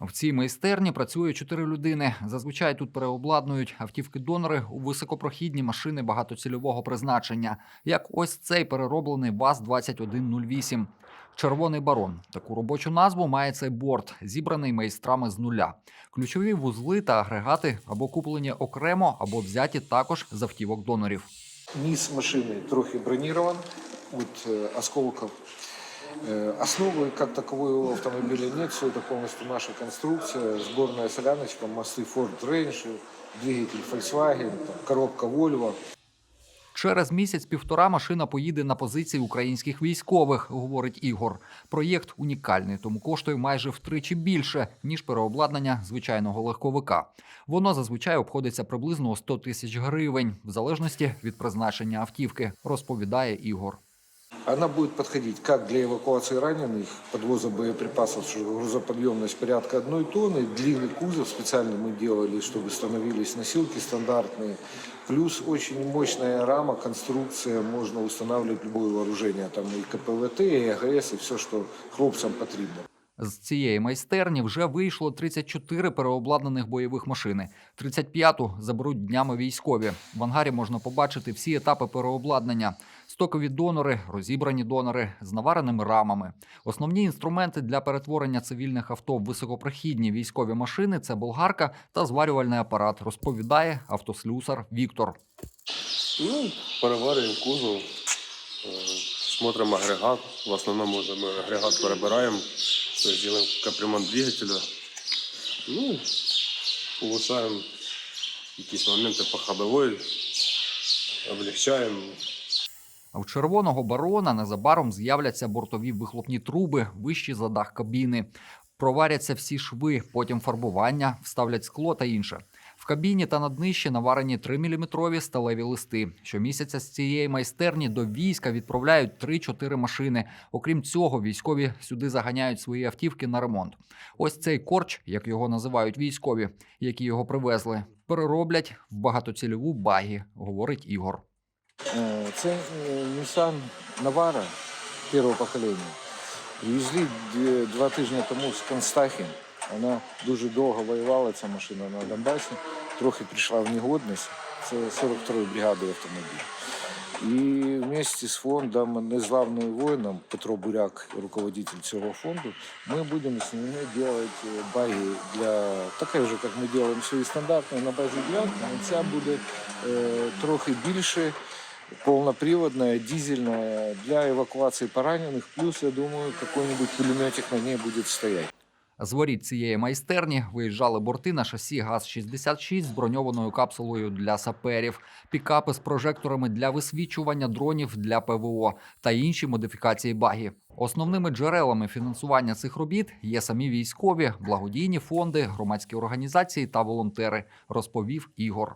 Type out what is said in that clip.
В цій майстерні працює чотири людини. Зазвичай тут переобладнують автівки-донори у високопрохідні машини багатоцільового призначення, як ось цей перероблений ВАЗ-2108. Червоний барон. Таку робочу назву має цей борт, зібраний майстрами з нуля. Ключові вузли та агрегати або куплені окремо, або взяті також з автівок донорів. Низ машины трохи бронирован от э, осколков. Э, Основы как таковой у автомобиля нет, все это полностью наша конструкция, сборная соляночка, мосты Ford Range, двигатель Volkswagen, там, коробка Volvo. Через місяць-півтора машина поїде на позиції українських військових, говорить Ігор. Проєкт унікальний, тому коштує майже втричі більше ніж переобладнання звичайного легковика. Воно зазвичай обходиться приблизно у 100 тисяч гривень, в залежності від призначення автівки, розповідає Ігор. Она будет подходить как для эвакуации раненых, подвоза боеприпасов, что грузоподъемность порядка одной тонны, длинный кузов специально мы делали, чтобы становились носилки стандартные, плюс очень мощная рама, конструкция, можно устанавливать любое вооружение, там и КПВТ, и АГС, и все, что хлопцам потрібно. З цієї майстерні вже вийшло 34 переобладнаних бойових машини. 35-ту заберуть днями військові. В ангарі можна побачити всі етапи переобладнання: стокові донори, розібрані донори з навареними рамами. Основні інструменти для перетворення цивільних авто в високопрохідні військові машини це болгарка та зварювальний апарат, розповідає автослюсар Віктор. Ну, переварюємо кузов, е, смотримо агрегат. В основному ми агрегат перебираємо, робимо капремонт двигателя. Ну, улучшаємо якісь моменти по ходовій, облегчаємо. А в червоного барона незабаром з'являться бортові вихлопні труби вищі за дах кабіни. Проваряться всі шви, потім фарбування, вставлять скло та інше. В кабіні та на днищі наварені 3-мм сталеві листи. Щомісяця з цієї майстерні до війська відправляють 3-4 машини. Окрім цього, військові сюди заганяють свої автівки на ремонт. Ось цей корч, як його називають військові, які його привезли, перероблять в багатоцільову багі, говорить Ігор. Е, Це е, Nissan Navara першого покоління. Привезли два тижні тому з Констахін. Вона дуже довго воювала, ця машина на Донбасі, трохи прийшла в негодність. Це 42-ї бригади автомобіль. І вместе з фондом Незглавним воїном Петро Буряк, руководитель цього фонду, ми будемо з ними робити баги для таке ж, як ми робимо свої стандартні на базі але ця буде е, трохи більше, полноприводная, дизельная для эвакуации пораненых. Плюс, я думаю, какой-нибудь пулеметик на ней будет стоять. З воріт цієї майстерні виїжджали борти на шасі ГАЗ-66 з броньованою капсулою для саперів, пікапи з прожекторами для висвічування дронів для ПВО та інші модифікації багі. Основними джерелами фінансування цих робіт є самі військові, благодійні фонди, громадські організації та волонтери, розповів Ігор.